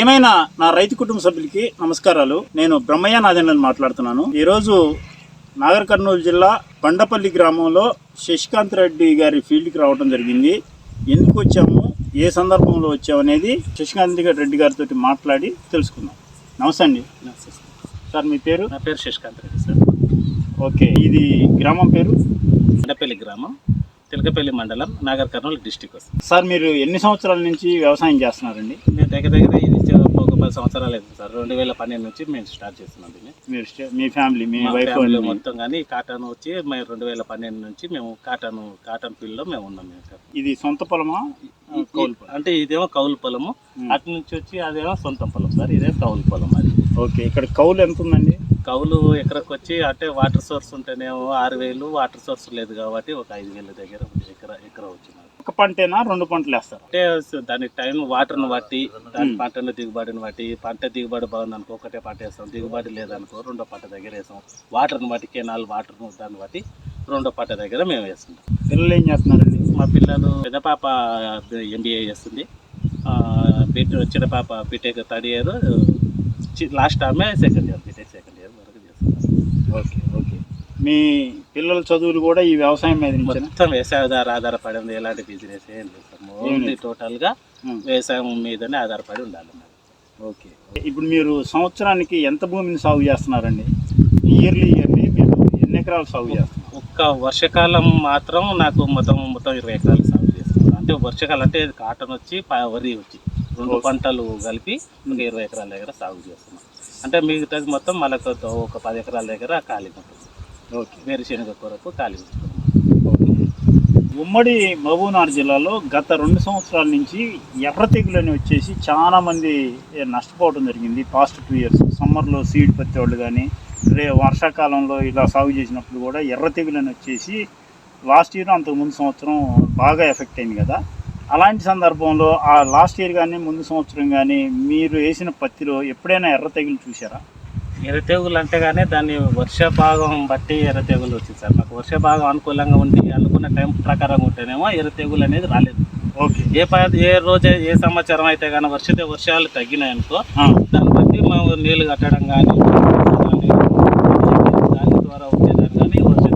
ప్రియమైన నా రైతు కుటుంబ సభ్యులకి నమస్కారాలు. నేను బ్రహ్మయ్య నాదెండ్లని మాట్లాడుతున్నాను. ఈరోజు నాగర్ కర్నూలు జిల్లా బండపల్లి గ్రామంలో శశికాంత్ రెడ్డి గారి ఫీల్డ్కి రావడం జరిగింది. ఎందుకు వచ్చాము? ఏ సందర్భంలో వచ్చాము అనేది శశికాంత్ రెడ్డి గారితో మాట్లాడి తెలుసుకుందాం. నమస్తే అండి. సార్. మీ పేరు? నా పేరు శశికాంత్ రెడ్డి సార్. ఓకే ఇది గ్రామం పేరు? కొండపల్లి గ్రామం. తిలకపల్లి మండలం నాగర్ కర్నూలు డిస్టిక్ వస్తుంది. సార్ మీరు ఎన్ని సంవత్సరాల నుంచి వ్యవసాయం చేస్తున్నారండి? నేను దగ్గర దగ్గర ఇది ఒక పది సంవత్సరాలు అయింది సార్. రెండు వేల పన్నెండు నుంచి మేము స్టార్ట్ చేస్తున్నాం దీన్ని. మీరు మీ ఫ్యామిలీ మీ వైఫ్ మొత్తం కానీ కాటన్ వచ్చి మేము రెండు వేల పన్నెండు నుంచి మేము కాటన్ కాటన్ ఫీల్డ్లో మేము ఉన్నాం మేము సార్. ఇది సొంత పొలమా? ఈ- కౌలు పొలం. అంటే ఇదేమో కౌలు పొలము. అటు నుంచి వచ్చి అదేమో సొంత పొలం సార్. ఇదే కౌలు పొలం అది. ఓకే ఇక్కడ కౌలు ఎంత ఉందండి? కౌలు ఎకరకు వచ్చి అంటే వాటర్ సోర్స్ ఉంటేనేమో ఆరు వేలు వాటర్ సోర్స్ లేదు కాబట్టి ఒక ఐదు వేల దగ్గర ఎకర ఎకర వచ్చింది. ఒక పంటేనా? రెండు పంటలు వేస్తారు? అంటే దాని టైం వాటర్ని బట్టి దాని. పంటను దిగుబడిని బట్టి పంట దిగుబడి బాగుంది అనుకో ఒకటే పంట వేస్తాం దిగుబడి లేదనుకో రెండో పంట దగ్గర వేస్తాం. వాటర్ని బట్టి కెనాల్ వాటర్ దాన్ని బట్టి రెండో పంట దగ్గర మేము వేస్తుంటాం. పిల్లలు ఏం చేస్తున్నారండి? మా పిల్లలు పెద్ద పాప ఎంబీఏ చేస్తుంది. బిడ్ చిన్న పాప B Tech third year last ఆమె second year B Tech second okay okay. మీ పిల్లల చదువులు కూడా ఈ వ్యవసాయం మీద? మొత్తం వ్యవసాయ ఆధార ఆధారపడి ఉంది ఎలాంటి బిజినెస్ ఏం లేదు. ఓన్లీ టోటల్గా వ్యవసాయం మీదనే ఆధారపడి ఉండాలి. ఓకే. ఇప్పుడు మీరు సంవత్సరానికి ఎంత భూమిని సాగు చేస్తున్నారండి? ఇయర్లీ ఇయర్లీ మీరు ఎన్ని ఎకరాలు సాగు చేస్తున్నారు? ఒక్క వర్షాకాలం మాత్రం నాకు మొత్తం మొత్తం ఇరవై ఎకరాలు సాగు చేస్తున్నాను అంటే వర్షాకాలం అంటే కాటన్ వచ్చి వరి వచ్చి రెండు. పంటలు కలిపి ఇరవై ఎకరాల దగ్గర సాగు చేస్తున్నాం అంటే మిగతాది మొత్తం మళ్ళీ ఒక పది ఎకరాల దగ్గర ఖాళీ ఉంటుంది. ఓకే. వేరుశెనగ కొరకు ఖాళీ ఉంటుంది. ఉమ్మడి మహబూబ్నగర్ జిల్లాలో గత రెండు సంవత్సరాల నుంచి ఎర్ర తెగులని వచ్చేసి చాలా మంది నష్టపోవడం జరిగింది. పాస్ట్ టూ ఇయర్స్ సమ్మర్లో సీడ్ పత్తేవాళ్ళు కానీ రే వర్షాకాలంలో ఇలా సాగు చేసినప్పుడు కూడా ఎర్ర తెగులని వచ్చేసి లాస్ట్ ఇయర్ అంతకుముందు సంవత్సరం బాగా ఎఫెక్ట్ అయింది కదా. అలాంటి సందర్భంలో ఆ లాస్ట్ ఇయర్ కానీ ముందు సంవత్సరం కానీ మీరు వేసిన పత్తిలో ఎప్పుడైనా ఎర్ర తెగులు చూసారా ఎర్ర తెగులు అంటే కానీ దాన్ని వర్ష భాగం బట్టి ఎర్ర తెగులు వచ్చింది సార్. మాకు వర్ష భాగం అనుకూలంగా ఉండి అనుకున్న టైం ప్రకారం ఉంటేనేమో ఎర్ర తెగులు అనేది రాలేదు. ఓకే. ఏ ఏ రోజు ఏ సంవత్సరం అయితే కానీ వర్షతే వర్షాలు తగ్గినాయి అనుకో ఆ, దాన్ని బట్టి మేము నీళ్ళు కట్టడం కానీ దాని ద్వారా వచ్చేదాన్ని కానీ వర్ష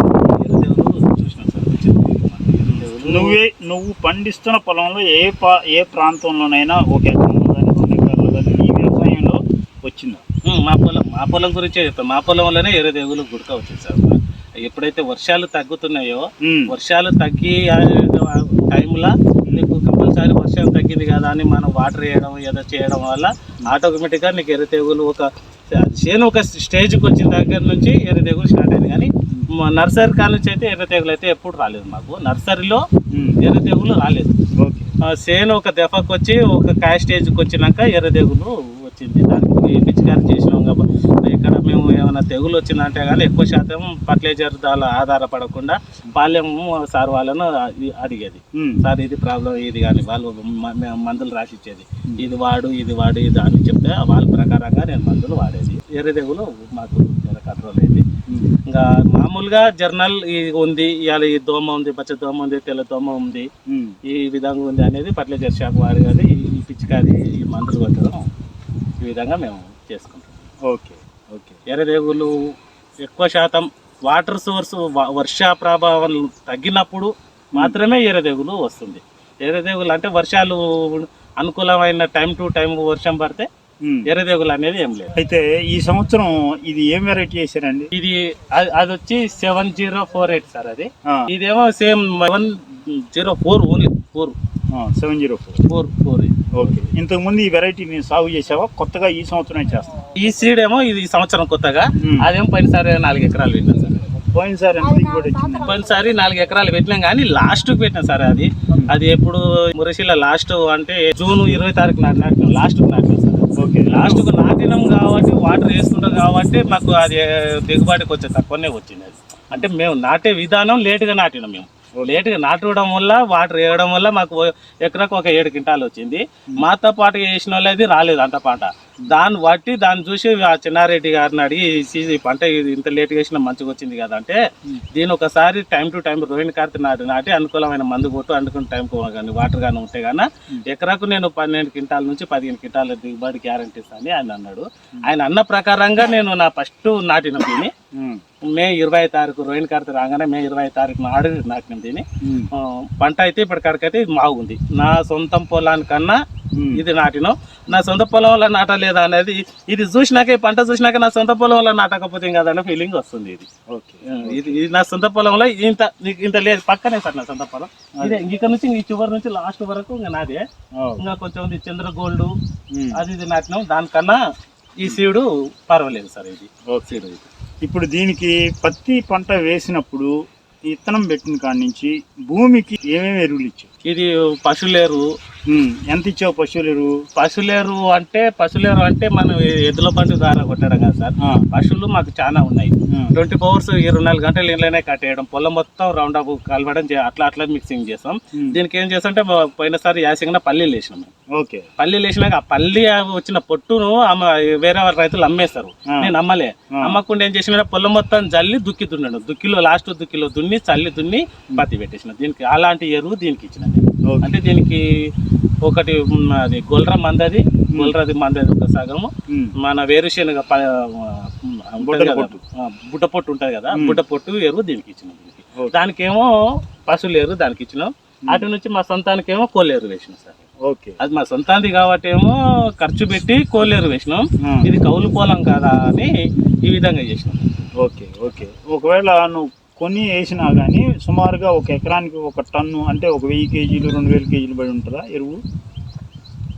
ఎరుదేవులు చూసినాం సార్ వచ్చింది మాకు ఎరుదేవులు. నువ్వే నువ్వు పండిస్తున్న పొలంలో ఏ పా ఏ ప్రాంతంలోనైనా ఒక ఎకరంలో కానీ రెండు ఎకరాల్లో కానీ ఈ వ్యవసాయంలో వచ్చిందా. మా పొలం మా పొలం గురించే చెప్తాం. మా పొలంలోనే ఎరుదేవులు గుడక వచ్చింది సార్. ఎప్పుడైతే వర్షాలు తగ్గుతున్నాయో వర్షాలు తగ్గి టైంలో కంపల్సరీ వర్షం తగ్గింది కదా అని మనం వాటర్ వేయడం ఏదో చేయడం వల్ల ఆటోమేటిక్గా నీకు ఎర్ర తెగులు ఒక చేను ఒక స్టేజ్కి వచ్చిన దగ్గర నుంచి ఎర్ర తెగులు స్టార్ట్ అయింది. కానీ నర్సరీ కాడ నుంచి అయితే ఎర్ర తెగులు అయితే ఎప్పుడు రాలేదు మాకు. నర్సరీలో ఎర్ర తెగులు రాలేదు. చేను ఒక దెబ్బకు వచ్చి ఒక కాయ స్టేజ్కి వచ్చినాక ఎర్ర తెగులు వచ్చింది. దానికి పిచికారి చేసినాం కాబట్టి ఏమైనా తెగులు వచ్చిందంటే కానీ ఎక్కువ శాతం ఫర్టిలైజర్ దాని ఆధారపడకుండా పాలెం సార్ వాళ్ళను అడి- అడిగేది. సార్ ఇది ప్రాబ్లం ఇది కానీ వాళ్ళు మందులు రాసి ఇచ్చేది ఇది వాడు ఇది వాడు ఇది అని చెప్తే వాళ్ళ ప్రకారంగా నేను మందులు వాడేది. ఎర్ర తెగులు మాకు కంట్రోల్ అయింది. ఇంకా మామూలుగా జర్నల్ ఉంది ఇవాళ ఈ దోమ ఉంది పచ్చ దోమ ఉంది తెల్ల దోమ ఉంది. ఈ విధంగా ఉంది అనేది ఫర్టిలైజర్ షాప్ వాడి కానీ ఈ పిచికారి ఈ మందులు కొట్టడం ఈ విధంగా మేము చేసుకుంటాం ఓకే. ఓకే ఎర్రదేగులు ఎక్కువ శాతం వాటర్ సోర్స్ వర్ష ప్రభావం తగ్గినప్పుడు మాత్రమే ఎర్రదేగులు వస్తుంది. ఎర్రదేగులు అంటే వర్షాలు అనుకూలమైన టైం టు టైం వర్షం పడితే. ఎర్రదేగులు అనేది ఏం లేదు. అయితే ఈ సంవత్సరం ఇది ఏం వెరైటీ వేసారండి ఇది అది వచ్చి seven zero four eight sir అది. ఇదేమో same one zero four only four. Seven zero four four four okay ఇంతకుముందు ఈ వెరైటీ నేను సాగు చేసావా? కొత్తగా ఈ సంవత్సరం చేస్తాను ఈ సీడ్ ఏమో ఇది ఈ సంవత్సరం కొత్తగా. మ్మ్. అదేమో పోయినసారి నాలుగు ఎకరాలు పెట్టినా సార్. పోయినసారి పోయినసారి నాలుగు ఎకరాలు పెట్టినాం కానీ లాస్ట్ పెట్టినా సార్ అది. అది ఎప్పుడు మురసిల లాస్ట్ అంటే జూన్ ఇరవై తారీఖు నాటి నాటినాం లాస్ట్ నాటినాం సార్. ఓకే లాస్ట్ నాటినాం కాబట్టి వాటర్ వేసుకుంటాం కాబట్టి మాకు అది దిగుబడికి వచ్చే తక్కువనే వచ్చింది అది. అంటే మేము నాటే విధానం లేటుగా నాటినాం మేము. లేటుగా నాటడం వల్ల వాటర్ వేయడం వల్ల మాకు ఎకరకు ఒక ఏడు క్వింటాలు వచ్చింది. మాతో పాటు వేసిన వాళ్ళది రాలేదు అంత పంట. దాన్ని బట్టి దాన్ని చూసి ఆ చిన్నారెడ్డి గారిని అడిగి "ఈ- ఈ పంట ఇంత లేట్ వేసిన మంచిగా వచ్చింది కదా అంటే దీని ఒకసారి టైం టు టైం రోహిణి కార్తె నాటి నాటి అనుకూలమైన మందు కొట్టు అనుకున్న టైం కానీ వాటర్ కానీ ఉంటే గానీ ఎకరాకు నేను పన్నెండు క్వింటాల నుంచి పదిహేను క్వింటాల దిగుబడి గ్యారంటీ అని ఆయన అన్నాడు. ఆయన అన్న ప్రకారంగా నేను నా ఫస్ట్ నాటిన దీన్ని మే ఇరవై తారీఖు రోహిణి కార్తె రాగానే మే ఇరవై తారీఖు నాడు నాటిన దీన్ని పంట అయితే ఇప్పటికడికైతే బాగుంది నా సొంతం పొలానికన్నా. ఇది నాటినాం? నా సొంత పొలంలో నాటలేదా అనేది ఇది చూసినాక పంట చూసినాక నా సొంత పొలంలో నాటకపోతే కదా అనే ఫీలింగ్ వస్తుంది ఇది. ఓకే. ఇది ఇది నా సొంత పొలంలో ఇంత ఇంత లేదు పక్కనే సార్ నా సొంత పొలం. ఇదే ఇక్కడ నుంచి ఈ చివరి నుంచి లాస్ట్ వరకు ఇంకా నాదే. ఇంకా కొంచెం చంద్ర గోల్డ్. అది ఇది నాటినాం. దానికన్నా ఈ సీడు పర్వాలేదు సార్ ఇది. ఓకే. సీడు ఇది ఇప్పుడు దీనికి పత్తి పంట వేసినప్పుడు విత్తనం పెట్టిన కాడి నుంచి భూమికి ఏమేమి ఎరువులు ఇచ్చావు ఇది పశువులేరు ఎంత ఇచ్చావు పశువుల ఎరువు పశువులేరు అంటే పశువులేరు అంటే మనం ఎద్దుల బండి ద్వారా కొట్టడం కదా సార్. పశువులు మాకు చాలా ఉన్నాయి. ట్వంటీ ఫోర్స్ ఇరవై నాలుగు గంటలు ఇంట్లోనే కట్టేయడం పొలం మొత్తం రౌండ్ అప్ కలవడం అట్లా అట్లా మిక్సింగ్ చేస్తాం దీనికి ఏం చేస్తాం పోయినసారి యాసింగ్న పల్లీలు వేసినాం. ఓకే. పల్లీలు వేసినాక ఆ పల్లి వచ్చిన పొట్టును వేరే రైతులు అమ్మేస్తారు. నేను అమ్మలే. అమ్మకుండా ఏం చేసిన పొలం మొత్తం జల్లి దుక్కి దున్నాడు. దుక్కిలో లాస్ట్ దుక్కిలో దున్ని చల్లి దున్ని పత్తి పెట్టేసిన. దీనికి అలాంటి ఎరువు దీనికి ఇచ్చిన అంటే దీనికి ఒకటి అది గొల్ర మందది గొల్రది మందది ఒక సగము. మన వేరుశనగ బుట్ట పొట్టు ఉంటుంది కదా. బుట్ట పొట్టు ఎరువు దీనికి ఇచ్చినాం. దానికేమో పశువుల ఎరువు దానికి ఇచ్చినాం. అటు నుంచి మా సొంతానికేమో కోళ్ళేరు వేసినాం సార్. ఓకే. అది మా సొంతానికి కాబట్టి ఏమో ఖర్చు పెట్టి కోళ్ళేరు వేసినాం. ఇది కౌలు పొలం కదా అని ఈ విధంగా చేసినాం. Okay okay. ఒకవేళ నువ్వు కొన్ని వేసినా కానీ సుమారుగా ఒక ఎకరానికి ఒక టన్ను అంటే ఒక వెయ్యి కేజీలు రెండు వేల కేజీలు పడి ఉంటుందా ఎరువు?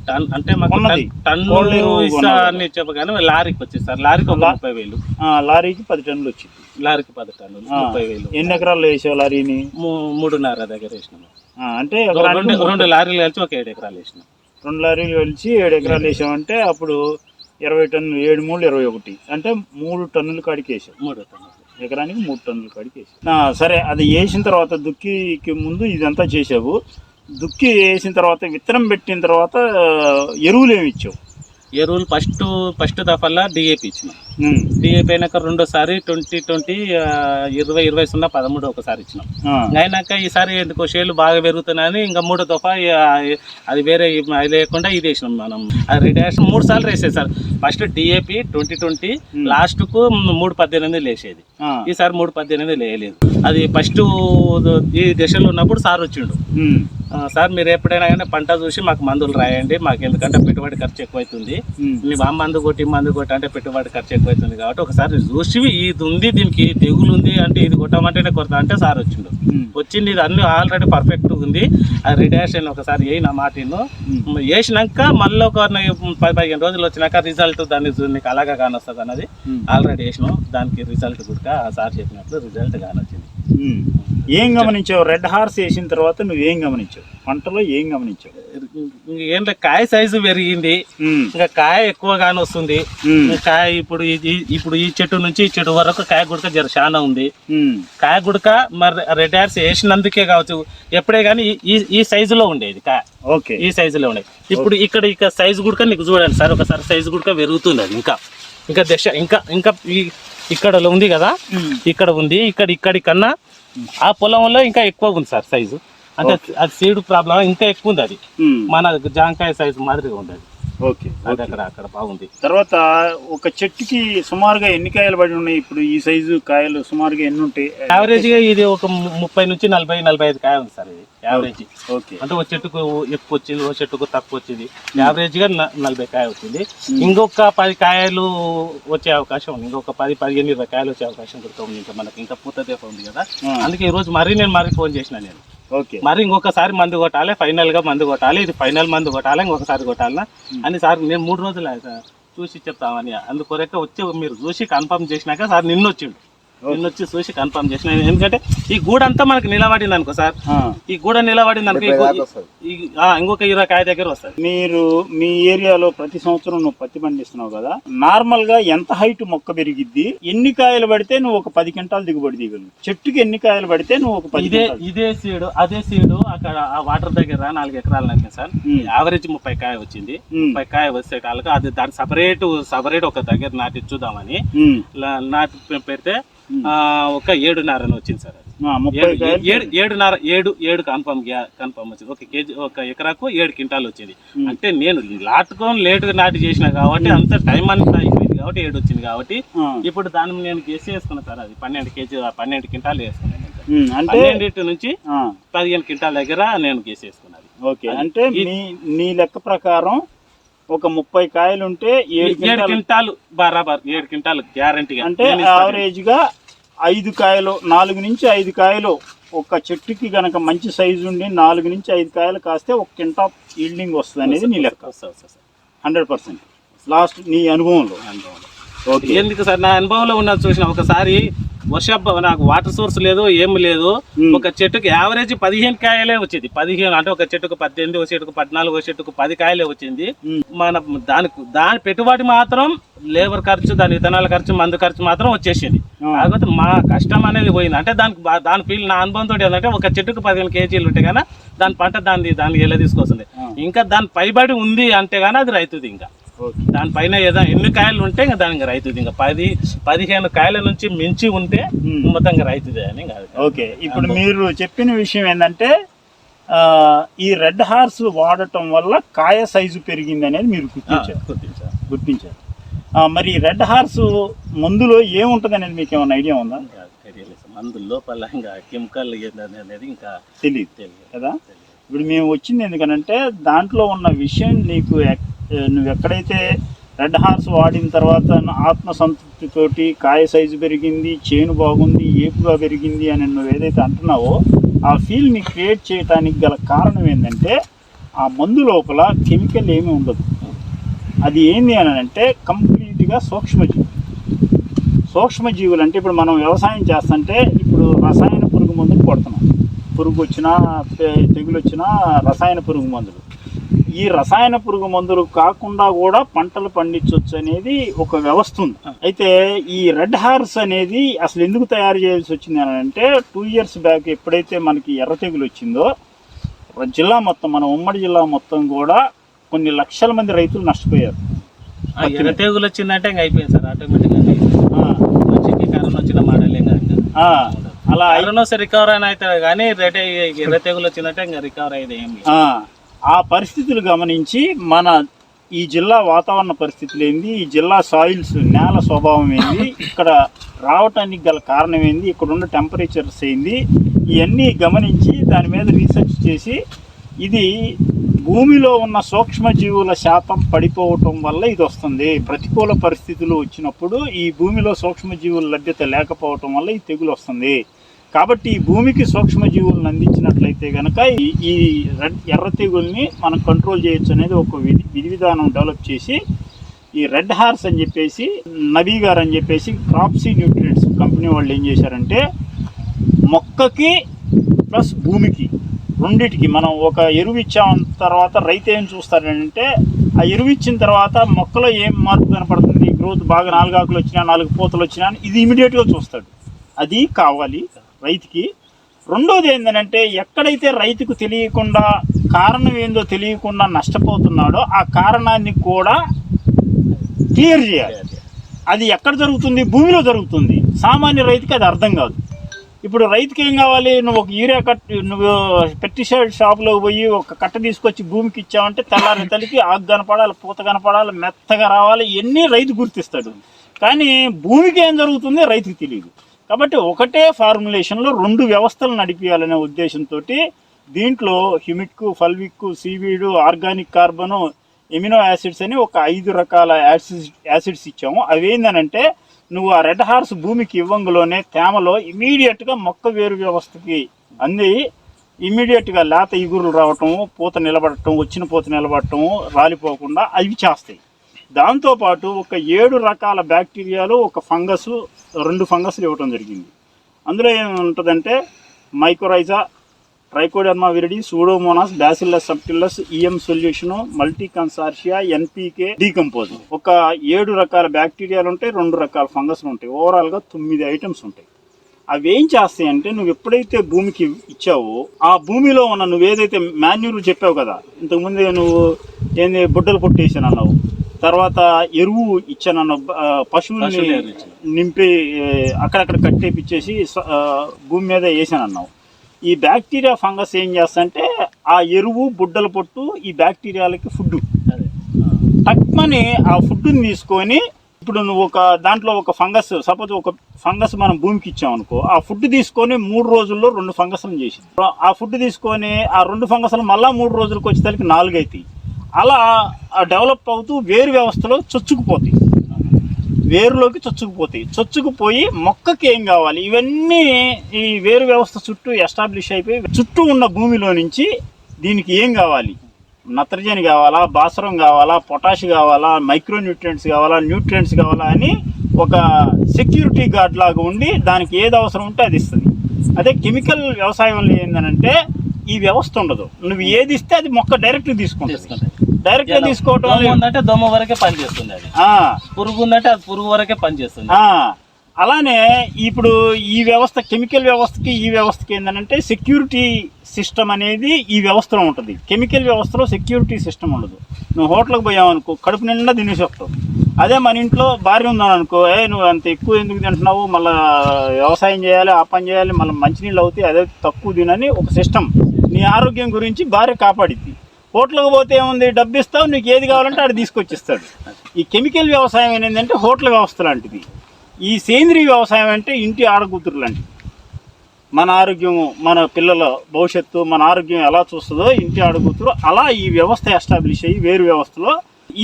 టన్ అంటే మాకు ఉన్నది. టన్ను కోళ్ళేరు ఇస్తా ఉన్నది. అని చెప్పగానే లారీకి వచ్చేది సార్. లారీకి ఒక లా- ముప్పై వేలు. ఆ, లారీకి పది టన్నులు వచ్చింది. లారీకి పది టన్నులు ఆ, ముప్పై వేలు. ఎన్ని ఎకరాల్లో వేసావు లారీని? మూ- మూడున్నర దగ్గర వేసినాం. ఆ, అంటే ఎకరానికి రెండు రెండు లారీలు కలిసి ఒక ఏడు ఎకరాలు వేసినాం. రెండు లారీలు కలిసి ఏడు ఎకరాలు వేసామంటే అప్పుడు ఇరవై టన్నులు ఏడు మూడు ఇరవై ఒకటి. అంటే మూడు టన్నుల కాడికి వేసావు మూడు టన్నులు. ఎకరానికి మూడు టన్నుల కాడికి వేసావు సరే అది వేసిన తర్వాత దుక్కికి ముందు ఇదంతా చేసావు. దుక్కి వేసిన తర్వాత విత్తనం పెట్టిన తర్వాత ఎరువులు ఏమి ఇచ్చావు? ఎరువులు ఫస్ట్ ఫస్ట్ దఫాలా డిఏపి ఇచ్చినాం. డిఏపి అయినాక రెండోసారి ట్వంటీ ట్వంటీ ఇరవై ఇరవై సున్నా పదమూడు ఒకసారి ఇచ్చినాం. అయినాక ఈసారి ఎందుకో షేర్లు బాగా పెరుగుతున్నాయని ఇంకా మూడో దఫా అది వేరే అది లేకుండా ఇది వేసినాం మనం. అది రిటైర్షన్ మూడు సార్లు వేసేది sir. First DAP twenty twenty లాస్ట్కు మూడు పద్దెనిమిది లేసేది. ఈసారి మూడు పద్దెనిమిది లేయలేదు. అది ఫస్ట్ ఈ దశలో ఉన్నప్పుడు సార్ వచ్చిండు. సార్ మీరు ఎప్పుడైనా కానీ పంట చూసి మాకు మందులు రాయండి మాకు ఎందుకంటే పెట్టుబడి ఖర్చు ఎక్కువైతుంది నీ ఆ మందు కొట్టి మందు కొట్టి అంటే పెట్టుబడి ఖర్చు ఎక్కువైతుంది కాబట్టి ఒకసారి చూసి ఇది ఉంది దీనికి తెగులు ఉంది అంటే ఇది కొట్టమంటేనే కొడతా అంటే సార్ వచ్చిండు వచ్చింది ఇది అన్ని ఆల్రెడీ పర్ఫెక్ట్ ఉంది ఆ రిడాక్షన్ ఒకసారి వేయి నా మాట విను. ఉమ్. వేసినాక మళ్ళీ ఒక పది పదిహేను రోజులు వచ్చినాక రిజల్ట్ దాన్ని నీకు అలాగా కానొస్తుంది అన్నది. ఆల్రెడీ వేసినాం దానికి రిజల్ట్ కూడా సార్ చెప్పినట్లు రిజల్ట్ కానొచ్చింది. ఏం గమనించావు? రెడ్ హార్స్ వేసిన తర్వాత నువ్వేం గమనించావు? పంటలో ఏం గమనించావు? ఏం లేదు, కాయ సైజు పెరిగింది. ఇంకా కాయ ఎక్కువగానే వస్తుంది. కాయ ఇప్పుడు ఇప్పుడు ఈ చెట్టు నుంచి ఈ చెట్టు వరకు కాయ గుడక జర చాలా ఉంది. కాయ గుడక మరి రెడ్ హ్యార్స్ వేసినందుకే కావచ్చు. ఎప్పుడే కానీ ఈ ఈ సైజులో ఉండేది కాయ. ఓకే. ఈ సైజులో ఉండేది. ఇప్పుడు ఇక్కడ ఇక సైజు గుడక నీకు చూడండి సార్ ఒకసారి సైజు గుడక పెరుగుతుంది అది ఇంకా. ఇంకా దశ ఇంకా ఇంకా ఈ ఇక్కడ ఉంది కదా? ఇక్కడ ఉంది. ఇక్కడ ఇక్కడి కన్నా ఆ పొలంలో ఇంకా ఎక్కువ ఉంది సార్ సైజు. అంటే అది సీడ్ ప్రాబ్లం ఇంకా ఎక్కువ ఉంది అది. మన జాంకాయ సైజు మాదిరిగా ఉంది అది ఓకే అది అక్కడ అక్కడ బాగుంది. తర్వాత ఒక చెట్టుకి సుమారుగా ఎన్ని కాయలు పడి ఉన్నాయి? ఇప్పుడు ఈ సైజు కాయలు సుమారుగా ఎన్ని ఉంటాయి? యావరేజ్గా ఇది ఒక ముప్పై నుంచి నలభై నలభై ఐదు కాయ ఉంది సార్ ఇది యావరేజ్ ఓకే అంటే ఒక చెట్టుకు ఎక్కువ వచ్చింది ఒక చెట్టుకు తక్కువ వచ్చింది. యావరేజ్గా నలభై కాయ వచ్చింది. ఇంకొక పది కాయలు వచ్చే అవకాశం ఉంది. ఇంకొక పది పదిహేను ఇరవై కాయలు వచ్చే అవకాశం ఉంది. ఇంకా మనకి ఇంకా పూత ఉంది కదా. అందుకే ఈ రోజు మరీ నేను మరీ ఫోన్ చేసిన నేను. మరి ఇంకొకసారి మందు కొట్టాలి ఫైనల్గా మందు కొట్టాలి ఇది ఫైనల్ మందు కొట్టాలి ఇంకొకసారి కొట్టాలనా అని సార్ నేను మూడు రోజులు సార్ చూసి చెప్తామని అందుకొరక వచ్చి మీరు చూసి కన్ఫర్మ్ చేసినాక సార్ నిన్న వచ్చిండు నిన్న వచ్చి చూసి కన్ఫర్మ్ చేసిన. ఎందుకంటే ఈ గూడ అంతా మనకి నిలబడింది అనుకో సార్. ఈ గూడ నిలబడింది అనుకో ఇంకొక ఇరవై కాయ దగ్గర వస్తుంది. మీరు మీ ఏరియాలో ప్రతి సంవత్సరం నువ్వు పత్తి పండిస్తున్నావు కదా. నార్మల్గా ఎంత హైట్ మొక్క పెరిగిద్ది? ఎన్ని కాయలు పడితే నువ్వు ఒక పది క్వింటాలు దిగుబడి దిగలు చెట్టుకి ఎన్ని కాయలు పడితే నువ్వు ఒక పది ఇదే. ఇదే సీడు అదే సీడు అక్కడ ఆ వాటర్ దగ్గర నాలుగు ఎకరాలు నడిచింది సార్. యావరేజ్ ముప్పై కాయ వచ్చింది. ముప్పై కాయ వచ్చే కాళ్ళకు అది దాని సపరేట్ సపరేట్ ఒక దగ్గర నాటి చూద్దామని. నాటి పెడితే ఒక ఏడున్నర వచ్చింది సార్ ఏడున్నర ఏడు ఏడు కన్ఫర్మ్ కన్ఫర్మ్ వచ్చింది. ఒక కేజీ ఒక ఎకరాకు ఏడు క్వింటాలు వచ్చింది. అంటే నేను నాటుకొని లేటుగా నాటి చేసిన కాబట్టి అంత టైం అంతా అయిపోయింది కాబట్టి ఏడు వచ్చింది కాబట్టి. ఇప్పుడు దాన్ని నేను గెస్ చేసుకున్నాను సార్ అది. పన్నెండు కేజీ పన్నెండు క్వింటాలు వేసుకున్నాను అంటే నుంచి పదిహేను క్వింటాల దగ్గర నేను గెస్ చేసుకున్నది ఓకే అంటే నీ లెక్క ప్రకారం ఒక ముప్పై కాయలు ఉంటే ఏడు క్వింటాలు. బరాబర్ ఏడు క్వింటాలు గ్యారంటీగా. అంటే యావరేజ్గా ఐదు కాయలు నాలుగు నుంచి ఐదు కాయలు ఒక చెట్టుకి గనక మంచి సైజు ఉండి నాలుగు నుంచి ఐదు కాయలు కాస్తే ఒక కింటా ఈల్డింగ్ వస్తుంది అనేది నీ లెక్క హండ్రెడ్ పర్సెంట్. లాస్ట్ నీ అనుభవంలో. ఓకే ఎందుకు సార్? నా అనుభవంలో ఉన్నది చూసిన ఒకసారి వర్ష నాకు వాటర్ సోర్స్ లేదు ఏం లేదు. ఒక చెట్టుకు యావరేజ్ పదిహేను కాయలే వచ్చింది. పదిహేను అంటే ఒక చెట్టుకు పద్దెనిమిది ఒక చెట్టుకు పద్నాలుగు ఒక చెట్టుకు పది కాయలే వచ్చింది. మన దానికి దాని పెట్టుబడి మాత్రం లేబర్ ఖర్చు దాని విత్తనాల ఖర్చు మందు ఖర్చు మాత్రం వచ్చేసింది. కాకపోతే మా కష్టం అనేది పోయింది. అంటే దానికి దాని ఫీల్ నా అనుభవంతో ఏంటంటే ఒక చెట్టుకు పదిహేను కేజీలు ఉంటే కానీ దాని పంట దాన్ని దాన్ని ఎలా తీసుకొస్తుంది. ఇంకా దాని పైబడి ఉంది అంటే కానీ అది రైతుది ఇంకా. దానిపైన ఏదో ఎన్ని కాయలు ఉంటే ఇంకా దానికి రైతుది. ఇంకా పది పదిహేను కాయల నుంచి మించి ఉంటే. మొత్తంగా రైతుదే అని కాదు ఓకే. ఇప్పుడు మీరు చెప్పిన విషయం ఏంటంటే ఈ రెడ్ హార్స్ వాడటం వల్ల కాయ సైజు పెరిగింది అనేది మీరు గుర్తించారు. గుర్తించారు. మరి రెడ్ హార్స్ మందులో ఏముంటుంది అనేది మీకు ఏమైనా ఐడియా ఉందా. మందు లోపల ఇంకా కెమికల్ అనేది ఇంకా తెలియదు తెలియదు కదా? ఇప్పుడు మేము వచ్చింది ఎందుకనంటే దాంట్లో ఉన్న విషయం నీకు నువ్వు ఎక్కడైతే రెడ్ హార్స్ వాడిన తర్వాత ఆత్మ సంతృప్తితోటి కాయ సైజు పెరిగింది చేను బాగుంది ఏపుగా పెరిగింది అని నువ్వు ఏదైతే అంటున్నావో ఆ ఫీల్ని క్రియేట్ చేయడానికి గల కారణం ఏంటంటే ఆ మందు లోపల కెమికల్ ఏమీ ఉండదు. అది ఏంది అని అంటే కంప్లీట్గా సూక్ష్మజీవి సూక్ష్మజీవులు అంటే ఇప్పుడు మనం వ్యవసాయం చేస్తుంటే ఇప్పుడు రసాయన పురుగు మందులు కొడుతున్నాం. పురుగు వచ్చినా తెగులు వచ్చినా రసాయన పురుగు మందులు. ఈ రసాయన పురుగు మందులు కాకుండా కూడా పంటలు పండించవచ్చు అనేది ఒక వ్యవస్థ ఉంది. అయితే ఈ రెడ్ హార్స్ అనేది అసలు ఎందుకు తయారు చేయాల్సి వచ్చింది అని అంటే టూ ఇయర్స్ బ్యాక్ ఎప్పుడైతే మనకి ఎర్ర తెగులు వచ్చిందో జిల్లా మొత్తం మన ఉమ్మడి జిల్లా మొత్తం కూడా కొన్ని లక్షల మంది రైతులు నష్టపోయారు. ఎర్ర తెగులు వచ్చిందంటే ఇంకా అయిపోయింది సార్ ఆటోమేటిక్గా కరోనా వచ్చిన అలా కరోనా రికవర్ అయినా అవుతుంది కానీ రెడ్ ఎర్ర తెగులు వచ్చిందంటే ఇంకా రికవర్ అయ్యేది ఏం లేదు. ఆ పరిస్థితులు గమనించి మన ఈ జిల్లా వాతావరణ పరిస్థితులు ఏంది? ఈ జిల్లా సాయిల్స్ నేల స్వభావం ఏంది? ఇక్కడ రావటానికి గల కారణం ఏంది? ఇక్కడ ఉన్న టెంపరేచర్స్ ఏంది? ఇవన్నీ గమనించి దాని మీద రీసెర్చ్ చేసి ఇది భూమిలో ఉన్న సూక్ష్మజీవుల శాతం పడిపోవటం వల్ల ఇది వస్తుంది. ప్రతికూల పరిస్థితులు వచ్చినప్పుడు ఈ భూమిలో సూక్ష్మజీవుల లభ్యత లేకపోవటం వల్ల ఈ తెగులు వస్తుంది. కాబట్టి ఈ భూమికి సూక్ష్మజీవులను అందించినట్లయితే కనుక ఈ ఈ రెడ్ ఎర్ర తెగుల్ని మనం కంట్రోల్ చేయొచ్చు అనేది ఒక విధి విధి విధానం డెవలప్ చేసి ఈ రెడ్ హార్స్ అని చెప్పేసి నబీ గారు అని చెప్పేసి క్రాప్సీ న్యూట్రియంట్స్ కంపెనీ వాళ్ళు ఏం చేశారంటే మొక్కకి ప్లస్ భూమికి రెండిటికి మనం ఒక ఎరువు ఇచ్చాం తర్వాత రైతు ఏం చూస్తారంటే ఆ ఎరువు ఇచ్చిన తర్వాత మొక్కలో ఏం మార్పు కనపడుతుంది? గ్రోత్ బాగా నాలుగు ఆకులు వచ్చినా నాలుగు పూతలు వచ్చినా ఇది ఇమీడియట్గా చూస్తాడు. అది కావాలి. రైతుకి. రెండోది ఏంటంటే ఎక్కడైతే రైతుకు తెలియకుండా కారణం ఏందో తెలియకుండా నష్టపోతున్నాడో ఆ కారణాన్ని కూడా క్లియర్ చేయాలి. అది ఎక్కడ జరుగుతుంది? భూమిలో జరుగుతుంది. సామాన్య రైతుకి అది అర్థం కాదు. ఇప్పుడు రైతుకి ఏం కావాలి? నువ్వు ఒక యూరియా కట్ నువ్వు పెస్టిసైడ్ షాప్లో పోయి ఒక కట్ట తీసుకొచ్చి భూమికి ఇచ్చావంటే తెల్లారి తల్లికి ఆకు కనపడాలి పూత కనపడాలి మెత్తగా రావాలి ఇవన్నీ రైతు గుర్తిస్తాడు. కానీ భూమికి ఏం జరుగుతుంది? రైతుకి తెలియదు. కాబట్టి ఒకటే ఫార్ములేషన్లో రెండు వ్యవస్థలు నడిపించాలనే ఉద్దేశంతో దీంట్లో humic fulvic seaweed organic carbon amino acids అని ఒక ఐదు రకాల యాసిడ్స్ యాసిడ్స్ ఇచ్చాము. అవి ఏందనంటే నువ్వు ఆ రెడ్ హార్స్ భూమికి ఇవ్వంగలోనే తేమలో ఇమీడియట్గా మొక్క వేరు వ్యవస్థకి అంది. ఇమీడియట్గా లేత ఇగురులు రావటం పూత నిలబడటం వచ్చిన పూత నిలబడటం రాలిపోకుండా అవి చేస్తాయి. దాంతోపాటు ఒక ఏడు రకాల బ్యాక్టీరియాలు ఒక ఫంగస్ రెండు ఫంగస్లు ఇవ్వటం జరిగింది. అందులో ఏముంటుందంటే mycorrhiza Trichoderma viride Pseudomonas Bacillus subtilis EM solution multi consortia NPK decompose ఒక ఏడు రకాల బ్యాక్టీరియాలు ఉంటాయి రెండు రకాల ఫంగస్లు ఉంటాయి. ఓవరాల్గా తొమ్మిది ఐటమ్స్ ఉంటాయి. అవి ఏం చేస్తాయి అంటే నువ్వు ఎప్పుడైతే భూమికి ఇచ్చావో ఆ భూమిలో ఉన్న నువ్వు ఏదైతే మాన్యూర్ చెప్పావు కదా ఇంతకుముందు నువ్వు ఏంది బుడ్డలు పొట్టేసాను అన్నావు తర్వాత ఎరువు ఇచ్చానన్నావు ఆ, పశువుల్ని పశువుల ఎరువు ఇచ్చాను. నింపి అక్కడక్కడ కట్టేపిచ్చేసి భూమి మీద వేసానన్నావు. ఈ బ్యాక్టీరియా ఫంగస్ ఏం చేస్తాయంటే ఆ ఎరువు బుడ్డల పొట్టు ఈ బ్యాక్టీరియాలకి ఫుడ్ తక్కువని ఆ ఫుడ్ని తీసుకొని ఇప్పుడు నువ్వు ఒక దాంట్లో ఒక ఫంగస్ సపోజ్ ఒక ఫంగస్ మనం భూమికి ఇచ్చామనుకో ఆ ఫుడ్ తీసుకొని మూడు రోజుల్లో రెండు ఫంగస్లను చేసింది. ఆ ఫుడ్ తీసుకొని ఆ రెండు ఫంగస్లు మళ్ళా మూడు రోజులకు వచ్చేసరికి నాలుగు అవుతాయి అలా డెవలప్ అవుతూ వేరు వ్యవస్థలో చొచ్చుకుపోతాయి. వేరులోకి చొచ్చుకుపోతాయి. చొచ్చుకుపోయి మొక్కకి ఏం కావాలి? ఇవన్నీ ఈ వేరు వ్యవస్థ చుట్టూ ఎస్టాబ్లిష్ అయిపోయి చుట్టూ ఉన్న భూమిలో నుంచి దీనికి ఏం కావాలి? నత్రజని కావాలా? భాస్వరం కావాలా? పొటాష్ కావాలా? మైక్రో న్యూట్రియంట్స్ కావాలా? న్యూట్రియంట్స్ కావాలా అని ఒక సెక్యూరిటీ గార్డ్ లాగా ఉండి దానికి ఏది అవసరం ఉంటే అది ఇస్తుంది. అదే కెమికల్ వ్యవసాయంలో ఏంటంటే ఈ వ్యవస్థ ఉండదు. నువ్వు ఏది ఇస్తే అది మొక్క డైరెక్ట్ తీసుకుంటుంది. డైరెక్ట్గా తీసుకోవటం ఉందంటే దోమ వరకే పని చేస్తుంది అది. పురుగు ఉందంటే అది పురుగు వరకే పని చేస్తుంది. ఆ, అలానే ఇప్పుడు ఈ వ్యవస్థ కెమికల్ వ్యవస్థకి ఈ వ్యవస్థకి ఏంటంటే సెక్యూరిటీ సిస్టమ్ అనేది ఈ వ్యవస్థలో ఉంటుంది. కెమికల్ వ్యవస్థలో సెక్యూరిటీ సిస్టమ్ ఉండదు. నువ్వు హోటల్కి పోయావు అనుకో కడుపు నిండా తినేసి వస్తావు అదే మన ఇంట్లో భార్య ఉందని అనుకో ఏ నువ్వు అంత ఎక్కువ ఎందుకు తింటున్నావు? మళ్ళీ వ్యవసాయం చేయాలి ఆ పని చేయాలి మళ్ళీ మంచినీళ్ళు అవుతాయి అదే తక్కువ తినని ఒక సిస్టమ్. నీ ఆరోగ్యం గురించి భార్య కాపాడిద్ది. హోటల్కి పోతే ఏముంది? డబ్బు ఇస్తావు నీకు ఏది కావాలంటే అది తీసుకొచ్చిస్తాడు. ఈ కెమికల్ వ్యవసాయం ఏంటంటే హోటల్ వ్యవస్థ లాంటిది. ఈ సేంద్రీయ వ్యవసాయం అంటే ఇంటి ఆడకూతురు లాంటిది. మన ఆరోగ్యం మన పిల్లల భవిష్యత్తు మన ఆరోగ్యం ఎలా చూస్తుందో ఇంటి ఆడకూతురు అలా ఈ వ్యవస్థ ఎస్టాబ్లిష్ అయ్యి వేరు వ్యవస్థలో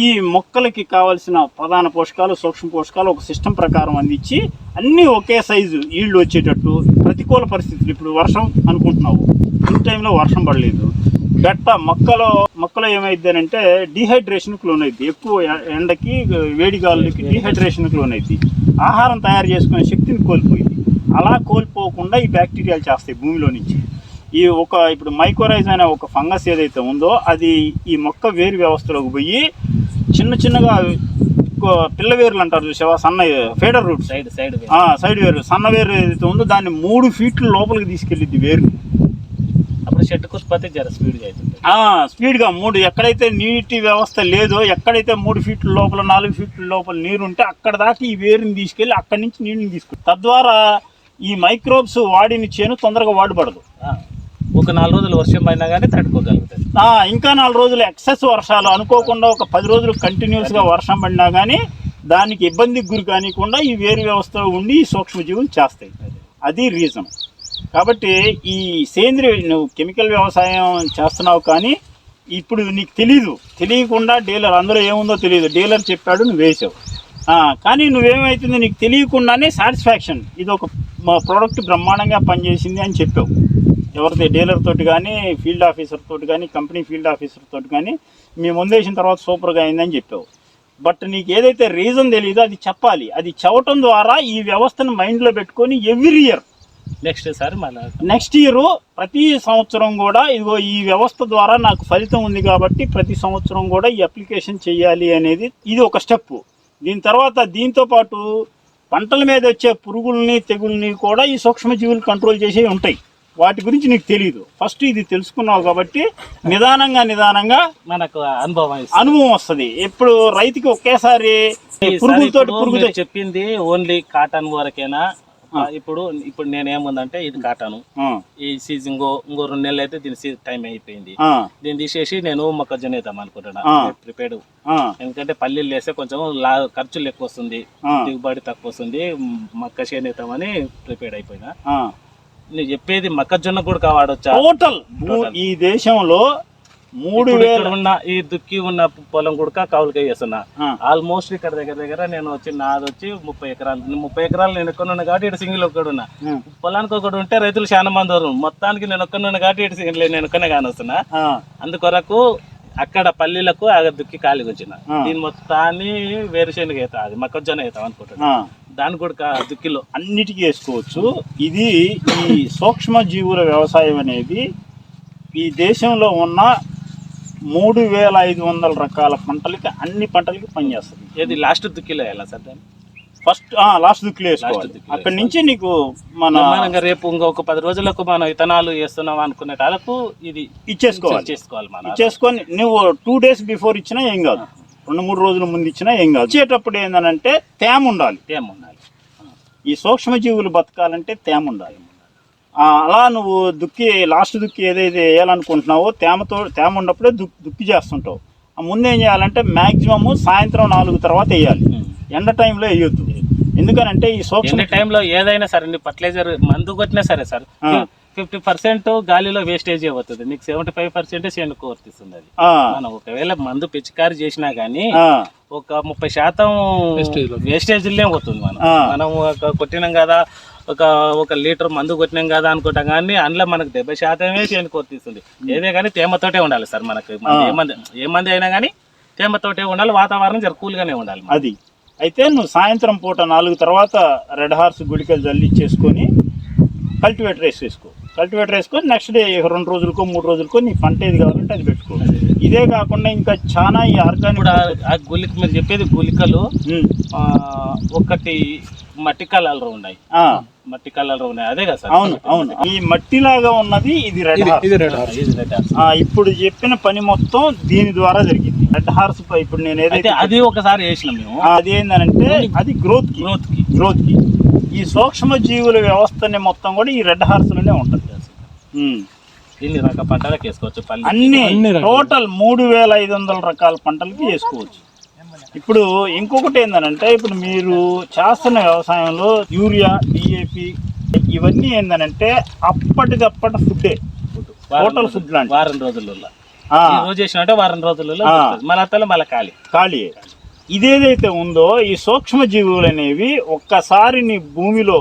ఈ మొక్కలకి కావాల్సిన ప్రధాన పోషకాలు సూక్ష్మ పోషకాలు ఒక సిస్టమ్ ప్రకారం అందించి అన్నీ ఒకే సైజు ఈళ్ళు వచ్చేటట్టు ప్రతికూల పరిస్థితులు. ఇప్పుడు వర్షం అనుకుంటున్నావు. ఈ టైంలో వర్షం పడలేదు. బెట్ట మొక్కలో మొక్కలో ఏమైంది అంటే డీహైడ్రేషన్కి లోనైద్ది ఎక్కువ ఎండకి వేడి గాలులకి డీహైడ్రేషన్కి లోనైద్ది ఆహారం తయారు చేసుకునే శక్తిని కోల్పోయింది. అలా కోల్పోకుండా ఈ బ్యాక్టీరియాలు చేస్తాయి భూమిలో నుంచి. ఈ ఒక ఇప్పుడు మైకోరైజ్ అనే ఒక ఫంగస్ ఏదైతే ఉందో అది ఈ మొక్క వేరు వ్యవస్థలోకి పోయి చిన్న చిన్నగా పిల్ల వేర్లు అంటారు చూసావా? సన్న feeder roots side side side వేరు. సన్న వేరు ఏదైతే ఉందో దాన్ని మూడు ఫీట్ల లోపలికి తీసుకెళ్ళిద్ది వేరు. అప్పుడు షెడ్ కుష్పతి జర స్పీడ్గా అవుతుంది. స్పీడ్గా మూడు ఎక్కడైతే నీటి వ్యవస్థ లేదో ఎక్కడైతే మూడు ఫీట్ల లోపల నాలుగు ఫీట్ల లోపల నీరు ఉంటే అక్కడ దాకా ఈ వేరుని తీసుకెళ్ళి అక్కడి నుంచి నీటిని తీసుకుంటాం తద్వారా ఈ మైక్రోబ్స్ వాడిన చేను తొందరగా వాడబడదు ఒక నాలుగు రోజులు వర్షం పడినా కానీ తట్టుకోగలుగుతుంది ఇంకా నాలుగు రోజులు ఎక్సెస్ వర్షాలు అనుకోకుండా ఒక పది రోజులు కంటిన్యూస్గా వర్షం పడినా కానీ దానికి ఇబ్బందికి గురి కానికుండా ఈ వేరు వ్యవస్థలో ఉండి ఈ సూక్ష్మజీవులు చేస్తాయి. అది రీజన్ కాబట్టి ఈ సేంద్రియ నువ్వు కెమికల్ వ్యవసాయం చేస్తున్నావు కానీ ఇప్పుడు నీకు తెలీదు. తెలియకుండా డీలర్ అందులో ఏముందో తెలియదు డీలర్ చెప్పాడు నువ్వు వేసావు. కానీ నువ్వేమైతుంది నీకు తెలియకుండానే సాటిస్ఫాక్షన్ ఇది ఒక మా ప్రోడక్ట్ బ్రహ్మాండంగా పనిచేసింది అని చెప్పావు. ఎవరిది డీలర్ తోటి కానీ ఫీల్డ్ ఆఫీసర్ తోటి కానీ కంపెనీ ఫీల్డ్ ఆఫీసర్ తోటి కానీ మేము ముందేసిన తర్వాత సూపర్గా అయిందని చెప్పావు. బట్ నీకు ఏదైతే రీజన్ తెలియదో అది చెప్పాలి. అది చెప్పటం ద్వారా ఈ వ్యవస్థను మైండ్లో పెట్టుకొని ఎవ్రీ ఇయర్ నెక్స్ట్ సారి మళ్ళీ నెక్స్ట్ ఇయర్ ప్రతి సంవత్సరం కూడా ఇదిగో ఈ వ్యవస్థ ద్వారా నాకు ఫలితం ఉంది కాబట్టి ప్రతి సంవత్సరం కూడా ఈ అప్లికేషన్ చేయాలి అనేది ఇది ఒక స్టెప్ దీని తర్వాత దీంతో పాటు పంటల మీద వచ్చే పురుగుల్ని తెగుల్ని కూడా ఈ సూక్ష్మజీవులు కంట్రోల్ చేసేవి ఉంటాయి. వాటి గురించి నీకు తెలియదు ఫస్ట్ ఇది తెలుసుకున్నావు కాబట్టి నిదానంగా నిదానంగా మనకు అనుభవం. అనుభవం వస్తుంది. ఇప్పుడు రైతుకి ఒకేసారి పురుగులతో పురుగుతో చెప్పింది ఓన్లీ కాటన్ వరకేనా? ఇప్పుడు ఇప్పుడు నేను ఏముందంటే ఇది కాటన్ ఈ సీజన్ ఇంకో ఇంకో రెండు నెలలు అయితే దీని సీజన్ టైం అయిపోయింది. దీన్ని తీసేసి నేను మొక్కజొన్న వేద్దాం అనుకుంటున్నా. ప్రిపేర్డ్ ఎందుకంటే పల్లీలు వేస్తే కొంచెం లా ఖర్చులు ఎక్కువ వస్తుంది. దిగుబడి తక్కువ వస్తుంది. మొక్క చేనేద్దామని ప్రిపేర్డ్ అయిపోయినా. నేను చెప్పేది మొక్కజొన్న కూడా వాడొచ్చా టోటల్. ఈ దేశంలో మూడు వేల ఉన్న ఈ దుక్కి ఉన్న పొలం కూడా కౌలుకే చేస్తున్నా. ఆల్మోస్ట్ ఇక్కడ దగ్గర దగ్గర నేను వచ్చి నాది వచ్చి ముప్పై ఎకరాలు ముప్పై ఎకరాలు నేను ఎక్కడ ఉన్నా కాబట్టి ఇక్కడ సింగిల్ ఒక్కడు ఉన్నా. పొలానికి ఒకటి ఉంటే రైతులు చాలా మంది వరు మొత్తానికి నేను ఒక్కనున్నా కాబట్టి ఇటు సింగిల్ నేను ఒక్కనే కానొస్తున్నా. అందుకొరకు అక్కడ పల్లీలకు ఆ దుక్కి ఖాళీకి వచ్చిన. దీని మొత్తాన్ని వేరుశెనగ అవుతా అది మొక్కజొన్న అవుతాం అనుకుంటున్నా. దాని కూడా దుక్కిలో అన్నిటికీ వేసుకోవచ్చు. ఇది ఈ సూక్ష్మ జీవుల వ్యవసాయం అనేది ఈ దేశంలో ఉన్న మూడు వేల ఐదు వందల రకాల పంటలకి అన్ని పంటలకి పనిచేస్తుంది. ఏది లాస్ట్ దుక్కిలో ఎలా సార్ దాన్ని? ఫస్ట్ లాస్ట్ దుక్కులు వేసుకోవాలి. అక్కడి నుంచి నీకు మన రేపు ఇంకొక పది రోజులకు మనం విత్తనాలు వేస్తున్నాం అనుకునే కాలకు ఇది ఇచ్చేసుకోవాలి. చేసుకోవాలి మనం ఇచ్చేసుకొని నువ్వు టూ డేస్ బిఫోర్ ఇచ్చినా ఏం కాదు. రెండు మూడు రోజుల ముందు ఇచ్చినా ఏం కాదు. ఇచ్చేటప్పుడు ఏంటంటే తేమ ఉండాలి. తేమ ఉండాలి. ఈ సూక్ష్మజీవులు బతకాలంటే తేమ ఉండాలి. అలా నువ్వు దుక్కి లాస్ట్ దుక్కి ఏదైతే వేయాలనుకుంటున్నావో తేమతో తేమ ఉన్నప్పుడే దుక్ దుక్కి చేస్తుంటావు. ఆ ముందు చేయాలంటే మ్యాక్సిమము సాయంత్రం నాలుగు తర్వాత వేయాలి. ఎండ టైంలో వేయొద్దు. ఎందుకనంటే ఈ సూక్ష్మ టైంలో ఏదైనా సరే ఫర్టిలైజర్ మందు కొట్టినా సరే సార్. ఫిఫ్టీ పర్సెంట్ గాలిలో వేస్టేజ్ అవుతుంది. నీకు సెవెంటీ ఫైవ్ పర్సెంట్ చేనుకు వర్తిస్తుంది అది. మనం ఒకవేళ మందు పిచికారి చేసినా గానీ ఆ, ఒక ముప్పై శాతం వేస్టేజ్లే పోతుంది మనం. మనం ఒక కొట్టినాం కదా ఒక ఒక లీటర్ మందు కొట్టినాం కదా అనుకుంటాం కానీ అందులో మనకు డెబ్బై శాతమే చేనుకు వర్తిస్తుంది ఏదే కానీ తేమతోటే ఉండాలి సార్ మనకు. మన ఏ మంది ఏ మంది అయినా కానీ తేమతోటే ఉండాలి వాతావరణం జర కూల్గానే ఉండాలి. అది. అయితే నువ్వు సాయంత్రం పూట నాలుగు తర్వాత రెడ్ హార్స్ గుడికలు జల్లి ఇచ్చేసుకొని కల్టివేటర్ వేసేసుకో కల్టివేటర్ వేసుకొని నెక్స్ట్ డే రెండు రోజులకో మూడు రోజులకో నీ పంట ఏది కావాలంటే అది పెట్టుకో. ఇదే కాకుండా ఇంకా చాలా ఈ ఆర్గానిక్ ఆ- గుళిక మీరు చెప్పేది గుళికలు ఆ, ఒకటి మట్టి కలర్లు ఉన్నాయి. మట్టి కలర్లు ఉన్నాయి. అదే కదా సార్. అవును అవును. ఈ మట్టిలాగా ఉన్నది ఇది రెడ్ హార్స్ ఇది. ఆ, ఇప్పుడు చెప్పిన పని మొత్తం దీని ద్వారా జరిగింది. రెడ్ హార్స్ పై ఇప్పుడు నేను ఏదైతే అది ఒకసారి వేసినాం మేము. అది ఏంటంటే అది గ్రోత్కి. గ్రోత్కి. గ్రోత్కి. ఈ సూక్ష్మ జీవుల వ్యవస్థని మొత్తం కూడా ఈ రెడ్ హార్స్లోనే ఉంటది. ఇన్ని రకాల పంటలకు వేసుకోవచ్చు? పల్లి అన్ని టోటల్ మూడు వేల ఐదు వందల రకాల పంటలకి వేసుకోవచ్చు. ఇప్పుడు ఇంకొకటి ఏంటంటే ఇప్పుడు మీరు చేస్తున్న వ్యవసాయంలో యూరియా డిఏపి ఇవన్నీ ఏంటంటే అప్పటికప్పటి ఫుడ్డే. టోటల్ ఫుడ్ లాంటి వారం రోజులలో ఆ, ఈ రోజు చేసినట్టే వారం రోజులలో. మళ్ళీ అత్తలో మళ్ళీ ఖాళీ. ఖాళీ. ఇదేదైతే ఉందో ఈ సూక్ష్మజీవులు అనేవి ఒక్కసారి నీ భూమిలో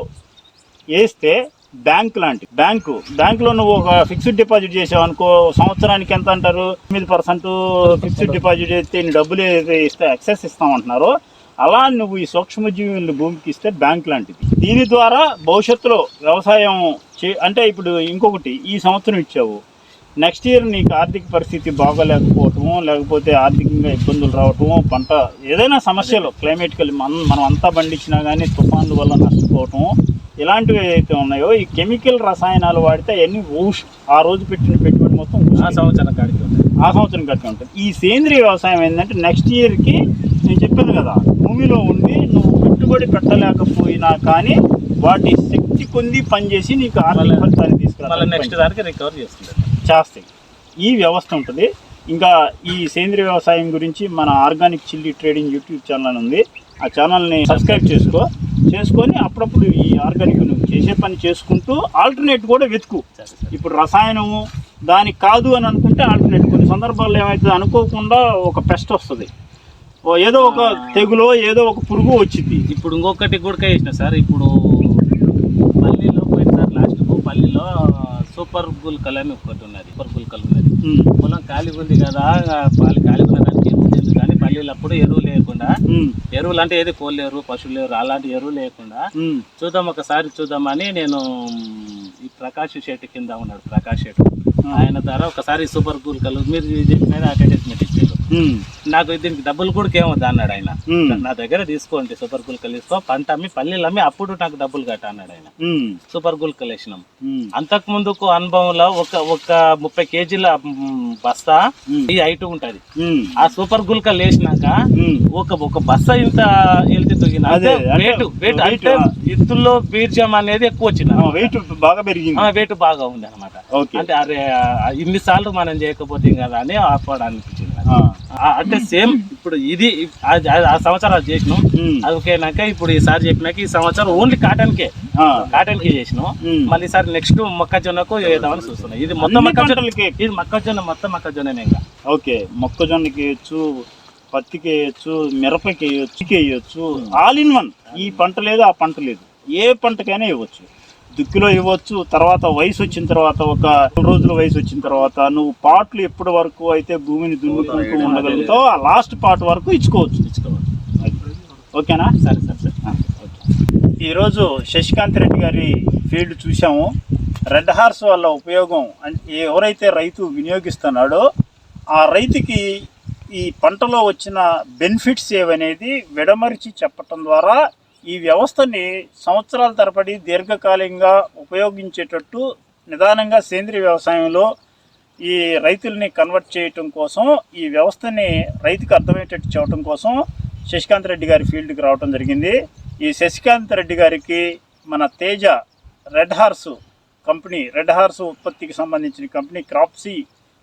వేస్తే బ్యాంక్ లాంటి బ్యాంకు. బ్యాంకులో నువ్వు ఒక ఫిక్స్డ్ డిపాజిట్ చేసావు అనుకో సంవత్సరానికి ఎంత అంటారు? తొమ్మిది పర్సెంట్ ఫిక్స్డ్ డిపాజిట్ చేస్తే నీ డబ్బులు ఏదైతే ఇస్తే ఎక్సెస్ ఇస్తామంటున్నారో అలా నువ్వు ఈ సూక్ష్మజీవులను భూమికి ఇస్తే బ్యాంక్ లాంటిది. దీని ద్వారా భవిష్యత్తులో వ్యవసాయం చే అంటే ఇప్పుడు ఇంకొకటి ఈ సంవత్సరం ఇచ్చావు. నెక్స్ట్ ఇయర్ నీకు ఆర్థిక పరిస్థితి బాగోలేకపోవటము లేకపోతే ఆర్థికంగా ఇబ్బందులు రావటము పంట ఏదైనా సమస్యలు క్లైమేటికల్ మనం మనం అంతా పండించినా కానీ తుఫాన్ల వల్ల నష్టపోవటము ఇలాంటివి ఏదైతే ఉన్నాయో ఈ కెమికల్ రసాయనాలు వాడితే అవన్నీ ఊష్ ఆ రోజు పెట్టిన పెట్టుబడి మొత్తం ఆ సంవత్సరం ఉంటుంది. ఆ సంవత్సరం కట్టి ఉంటుంది ఈ సేంద్రియ వ్యవసాయం ఏంటంటే నెక్స్ట్ ఇయర్కి నేను చెప్పాను కదా భూమిలో ఉండి నువ్వు పెట్టుబడి పెట్టలేకపోయినా కానీ వాటి శక్తి కొంది పనిచేసి నీకు ఆర్థిక ఫలితాన్ని మళ్ళీ తీసుకురా నెక్స్ట్ దానికి రికవర్ చేస్తుంది చేస్తాయి. ఈ వ్యవస్థ ఉంటుంది. ఇంకా ఈ సేంద్రియ వ్యవసాయం గురించి మన organic chilli trading YouTube channel ఉంది. ఆ ఛానల్ని సబ్స్క్రైబ్ చేసుకో. చేసుకొని అప్పుడప్పుడు ఈ ఆర్గానిక్ నువ్వు చేసే పని చేసుకుంటూ ఆల్టర్నేట్ కూడా వెతుకు. ఇప్పుడు రసాయనము దానికి కాదు అని అనుకుంటే ఆల్టర్నేట్. కొన్ని సందర్భాల్లో ఏమవుతుంది అనుకోకుండా ఒక పెస్ట్ వస్తుంది. ఏదో ఒక తెగులో ఏదో ఒక పురుగు వచ్చింది ఇప్పుడు ఇంకొకటి కూడా వేసిన సార్. ఇప్పుడు పల్లీలో పోయిన సార్ లాస్ట్కు పల్లీలో సూపర్ గుల్కల్ అని ఒకటి ఉన్నది సూపర్ గుల్కల్ ఉన్నది. పొలం ఖాళీగా ఉంది కదా పాలు ఖాళీగా ఉన్న దానికి ఎరువు కానీ పల్లీలు అప్పుడు ఎరువు లేకుండా ఎరువులు అంటే ఏది? కోళ్ళు ఎరువు పశువులు ఎరువు అలాంటి ఎరువు లేకుండా చూద్దాం ఒకసారి చూద్దామని నేను ఈ ప్రకాష్ శెట్టి కింద ఉన్నాడు ప్రకాష్ శెట్టి. ఆయన ద్వారా ఒకసారి సూపర్ గుల్కల్ మీరు చెప్పిన అడ్వర్టైజ్మెంట్ ఇచ్చారు నాకు దీనికి డబ్బులు కూడా ఏమొద్దు అన్నాడు ఆయన. నా దగ్గర తీసుకోండి సూపర్ గుల్కల్ తీసుకో పంట అమ్మి పల్లీలు అమ్మి అప్పుడు నాకు డబ్బులు కట్ట అన్నాడు ఆయన. సూపర్ గుల్కల్ వేసినాం అంతకు ముందుకు అనుభవంలో ఒక ఒక ముప్పై కేజీల బస్తా ఈ హైట్ ఉంటది. ఆ సూపర్ గుల్కల్ వేసినాక. ఒక ఒక బస్స ఇంత వెళ్తే తొగిన అంటే. ఎత్తుల్లో బీర్జం అనేది ఎక్కువ వచ్చింది ఆ, వెయిట్ బాగా పెరిగింది. వెయిట్ బాగా ఉంది అనమాట అంటే అరే ఇన్ని సార్లు మనం చేయకపోతే కదా అని ఆపడం అనిపించింది అంటే సేమ్ ఇప్పుడు ఇది ఆ- సంవత్సరం అది చేసినాం. ఉమ్, అది ఓకేనాక ఇప్పుడు ఈసారి చెప్పినాక ఈ సంవత్సరం ఓన్లీ కాటన్ కే కాటన్కి చేసినాం. మళ్ళీ ఈసారి నెక్స్ట్ మొక్కజొన్నకు వేద్దామని చూస్తున్నాం. ఇది మొత్తం అన్ని మొక్కజొన్న పంటలకి. ఇది మొక్కజొన్న మొత్తం మొక్కజొన్ననే ఇంకా. ఓకే. మొక్కజొన్నకి వేయచ్చు పత్తికి వేయచ్చు మిరపకి వేయచ్చు వేయచ్చు. ఆల్ ఇన్ వన్ ఈ పంట లేదు ఆ పంట లేదు. ఏ పంటకైనా ఇవ్వచ్చు దుక్కిలో ఇవ్వచ్చు తర్వాత వయసు వచ్చిన తర్వాత ఒక రోజుల వయసు వచ్చిన తర్వాత నువ్వు పాటలు ఎప్పటి వరకు అయితే భూమిని దున్నుకుంటూ ఉండగలుగుతావు ఆ లాస్ట్ పార్ట్ వరకు ఇచ్చుకోవచ్చు. ఓకేనా సరే సరే సరే. ఈరోజు శశికాంత్ రెడ్డి గారి ఫీల్డ్ చూసాము రెడ్ హార్స్ వల్ల ఉపయోగం అంటే ఎవరైతే రైతు వినియోగిస్తున్నాడో ఆ రైతుకి ఈ పంటలో వచ్చిన బెనిఫిట్స్ ఏవనేది విడమరిచి చెప్పటం ద్వారా ఈ వ్యవస్థని సంవత్సరాల తరబడి దీర్ఘకాలికంగా ఉపయోగించేటట్టు నిదానంగా సేంద్రియ వ్యవసాయంలో ఈ రైతుల్ని కన్వర్ట్ చేయటం కోసం ఈ వ్యవస్థని రైతుకు అర్థమయ్యేటట్టు చేయటం కోసం శశికాంత్ రెడ్డి గారి ఫీల్డ్కి రావడం జరిగింది. ఈ శశికాంత్ రెడ్డి గారికి మన Teja red horse company red horse ఉత్పత్తికి సంబంధించిన కంపెనీ క్రాప్సీ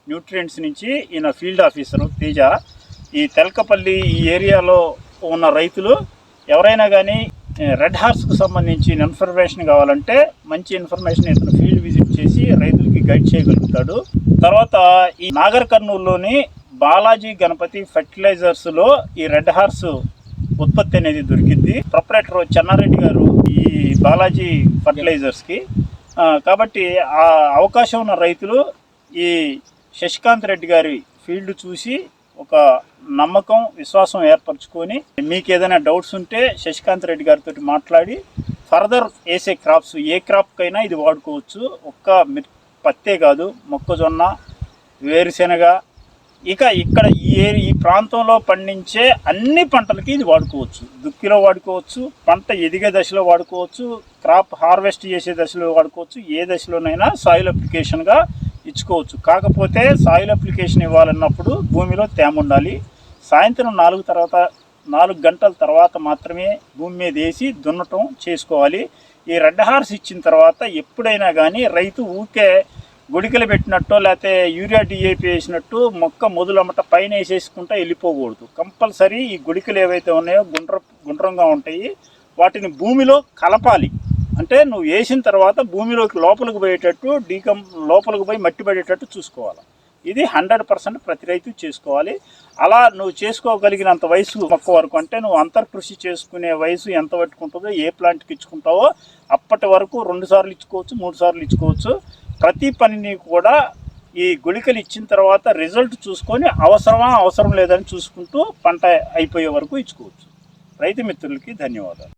న్యూట్రియంట్స్ నుంచి ఈయన ఫీల్డ్ ఆఫీసరు తేజ. ఈ తెలకపల్లి ఈ ఏరియాలో ఉన్న రైతులు ఎవరైనా కానీ రెడ్ హార్స్కు సంబంధించిన ఇన్ఫర్మేషన్ కావాలంటే మంచి ఇన్ఫర్మేషన్ ఇతను ఫీల్డ్ విజిట్ చేసి రైతులకి గైడ్ చేయగలుగుతాడు. తర్వాత ఈ నాగర్ కర్నూలులోని బాలాజీ గణపతి ఫెర్టిలైజర్స్లో ఈ రెడ్ హార్స్ ఉత్పత్తి అనేది దొరికింది. ప్రొపరేటర్ చెన్నారెడ్డి గారు ఈ బాలాజీ ఫర్టిలైజర్స్కి కాబట్టి ఆ అవకాశం ఉన్న రైతులు ఈ శశికాంత్ రెడ్డి గారి ఫీల్డ్ చూసి ఒక నమ్మకం విశ్వాసం ఏర్పరచుకొని మీకు ఏదైనా డౌట్స్ ఉంటే శశికాంత్ రెడ్డి గారితో మాట్లాడి ఫర్దర్ వేసే క్రాప్స్ ఏ క్రాప్కైనా ఇది వాడుకోవచ్చు. ఒక్క మిర్ పత్తే కాదు మొక్కజొన్న వేరుశెనగ ఇక ఇక్కడ ఈ ఏరి ఈ ప్రాంతంలో పండించే అన్ని పంటలకి ఇది వాడుకోవచ్చు. దుక్కిలో వాడుకోవచ్చు పంట ఎదిగే దశలో వాడుకోవచ్చు క్రాప్ హార్వెస్ట్ చేసే దశలో వాడుకోవచ్చు ఏ దశలోనైనా సాయిల్ అప్లికేషన్గా ఇచ్చుకోవచ్చు. కాకపోతే సాయిల్ అప్లికేషన్ ఇవ్వాలన్నప్పుడు భూమిలో తేమ ఉండాలి. సాయంత్రం నాలుగు తర్వాత నాలుగు గంటల తర్వాత మాత్రమే భూమి మీద వేసి దున్నటం చేసుకోవాలి. ఈ రెడ్ హార్స్ ఇచ్చిన తర్వాత ఎప్పుడైనా కానీ రైతు ఊకే గుడికలు పెట్టినట్టు లేకపోతే యూరియా డిఏపి వేసినట్టు మొక్క మొదలమ్మట పైన వేసేసుకుంటా వెళ్ళిపోకూడదు. కంపల్సరీ ఈ గుడికలు ఏవైతే ఉన్నాయో గుండ్ర గుండ్రంగా ఉంటాయి వాటిని భూమిలో కలపాలి. అంటే నువ్వు వేసిన తర్వాత భూమిలోకి లోపలికి పోయేటట్టు డీకం లోపలికి పోయి మట్టి పడేటట్టు చూసుకోవాలి. ఇది హండ్రెడ్ పర్సెంట్ ప్రతి రైతు చేసుకోవాలి. అలా నువ్వు చేసుకోగలిగినంత వయసు మొక్క వరకు అంటే నువ్వు అంతర్కృషి చేసుకునే వయసు ఎంత పట్టుకుంటుందో ఏ ప్లాంట్కి ఇచ్చుకుంటావో అప్పటి వరకు రెండు సార్లు ఇచ్చుకోవచ్చు మూడు సార్లు ఇచ్చుకోవచ్చు. ప్రతి పనిని కూడా ఈ గుళికలు ఇచ్చిన తర్వాత రిజల్ట్ చూసుకొని అవసరమా అవసరం లేదని చూసుకుంటూ పంట అయిపోయే వరకు ఇచ్చుకోవచ్చు. రైతు మిత్రులకి ధన్యవాదాలు.